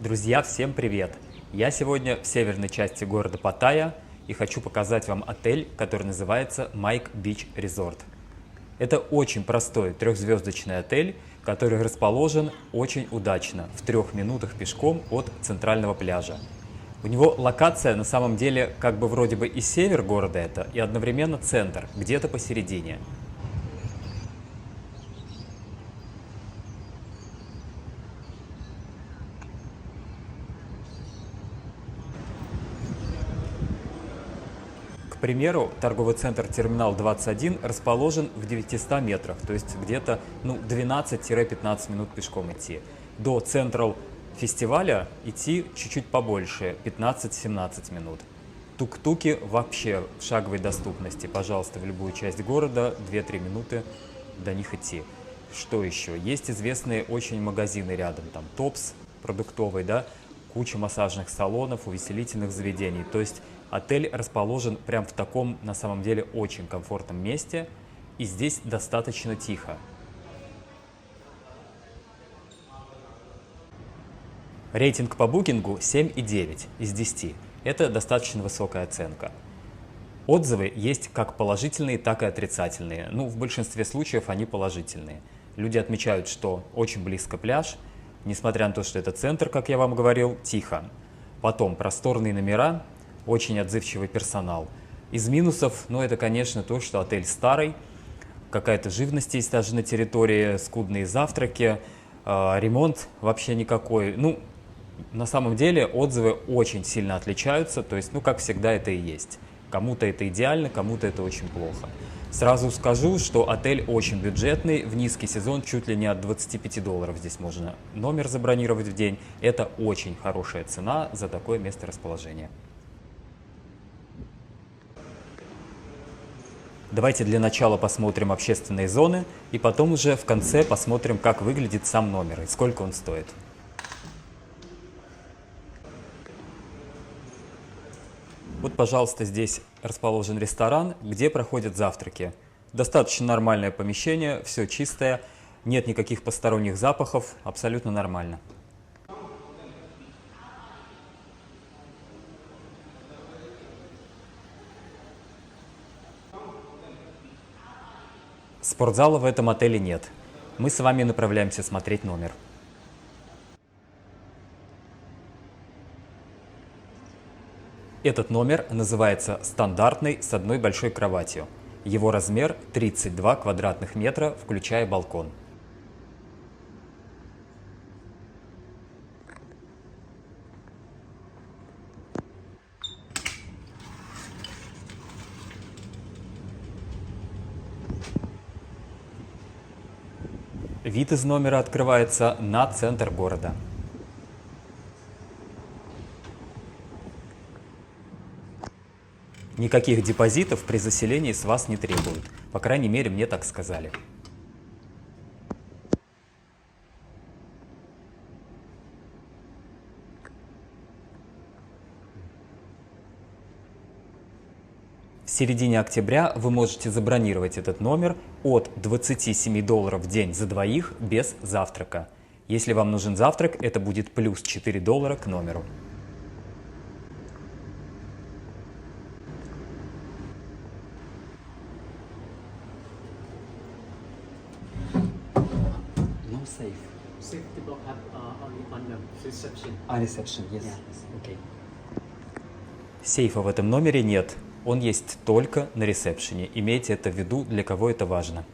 Друзья, всем привет! Я сегодня в северной части города Паттайя и хочу показать вам отель, который называется Майк Бич Resort. Это очень простой трехзвездочный отель, который расположен очень удачно, в трех минутах пешком от центрального пляжа. У него локация на самом деле как бы вроде бы и север города это, и одновременно центр, где-то посередине. Примеру, торговый центр «Терминал 21» расположен в 900 метрах, то есть где-то ну, 12-15 минут пешком идти. До Централ фестиваля идти чуть-чуть побольше, 15-17 минут. Тук-туки вообще в шаговой доступности. Пожалуйста, в любую часть города 2-3 минуты до них идти. Что еще? Есть известные очень магазины рядом, там Топс продуктовый, да, куча массажных салонов, увеселительных заведений. То есть отель расположен прям в таком, на самом деле, очень комфортном месте, и здесь достаточно тихо. Рейтинг по букингу 7,9 из 10. Это достаточно высокая оценка. Отзывы есть как положительные, так и отрицательные. Ну, в большинстве случаев они положительные. Люди отмечают, что очень близко пляж, несмотря на то, что это центр, как я вам говорил, тихо. Потом просторные номера, очень отзывчивый персонал. Из минусов, ну, это, конечно, то, что отель старый, какая-то живность есть даже на территории, скудные завтраки, э, ремонт вообще никакой. Ну, на самом деле отзывы очень сильно отличаются, то есть, ну, как всегда, это и есть. Кому-то это идеально, кому-то это очень плохо. Сразу скажу, что отель очень бюджетный, в низкий сезон чуть ли не от 25 долларов здесь можно номер забронировать в день. Это очень хорошая цена за такое место расположения. Давайте для начала посмотрим общественные зоны, и потом уже в конце посмотрим, как выглядит сам номер и сколько он стоит. Вот, пожалуйста, здесь расположен ресторан, где проходят завтраки. Достаточно нормальное помещение, все чистое, нет никаких посторонних запахов, абсолютно нормально. Спортзала в этом отеле нет. Мы с вами направляемся смотреть номер. Этот номер называется стандартный с одной большой кроватью. Его размер 32 квадратных метра, включая балкон. Вид из номера открывается на центр города. Никаких депозитов при заселении с вас не требуют. По крайней мере, мне так сказали. В середине октября вы можете забронировать этот номер от 27 долларов в день за двоих без завтрака. Если вам нужен завтрак, это будет плюс 4 доллара к номеру. Safe. Safety block have uh, only on the reception. Ah, reception, yes. Yeah. Okay. Сейфа в этом номере нет. Он есть только на ресепшене. Имейте это в виду, для кого это важно.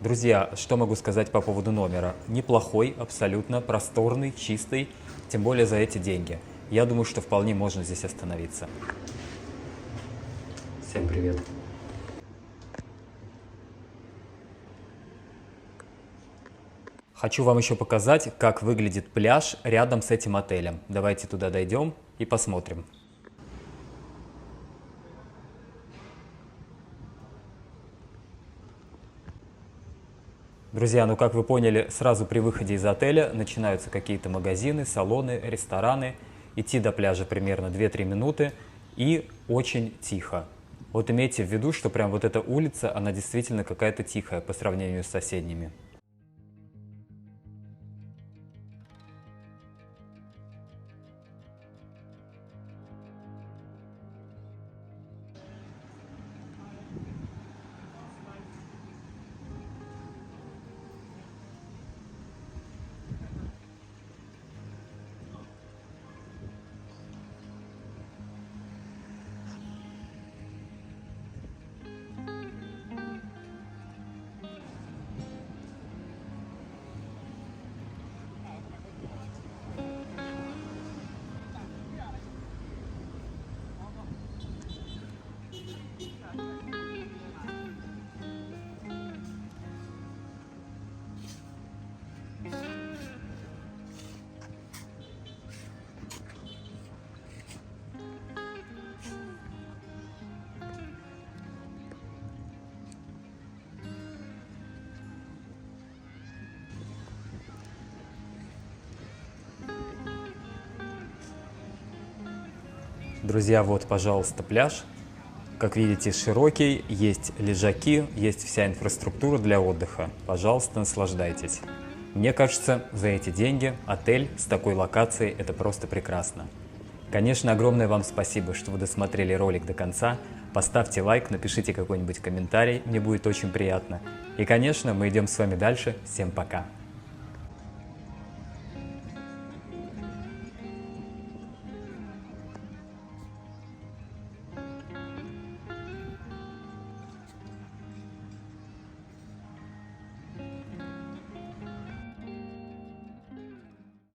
Друзья, что могу сказать по поводу номера? Неплохой, абсолютно просторный, чистый, тем более за эти деньги. Я думаю, что вполне можно здесь остановиться. Всем привет. Хочу вам еще показать, как выглядит пляж рядом с этим отелем. Давайте туда дойдем и посмотрим. Друзья, ну как вы поняли, сразу при выходе из отеля начинаются какие-то магазины, салоны, рестораны. Идти до пляжа примерно 2-3 минуты и очень тихо. Вот имейте в виду, что прям вот эта улица, она действительно какая-то тихая по сравнению с соседними. Друзья, вот, пожалуйста, пляж. Как видите, широкий, есть лежаки, есть вся инфраструктура для отдыха. Пожалуйста, наслаждайтесь. Мне кажется, за эти деньги отель с такой локацией – это просто прекрасно. Конечно, огромное вам спасибо, что вы досмотрели ролик до конца. Поставьте лайк, напишите какой-нибудь комментарий, мне будет очень приятно. И, конечно, мы идем с вами дальше. Всем пока!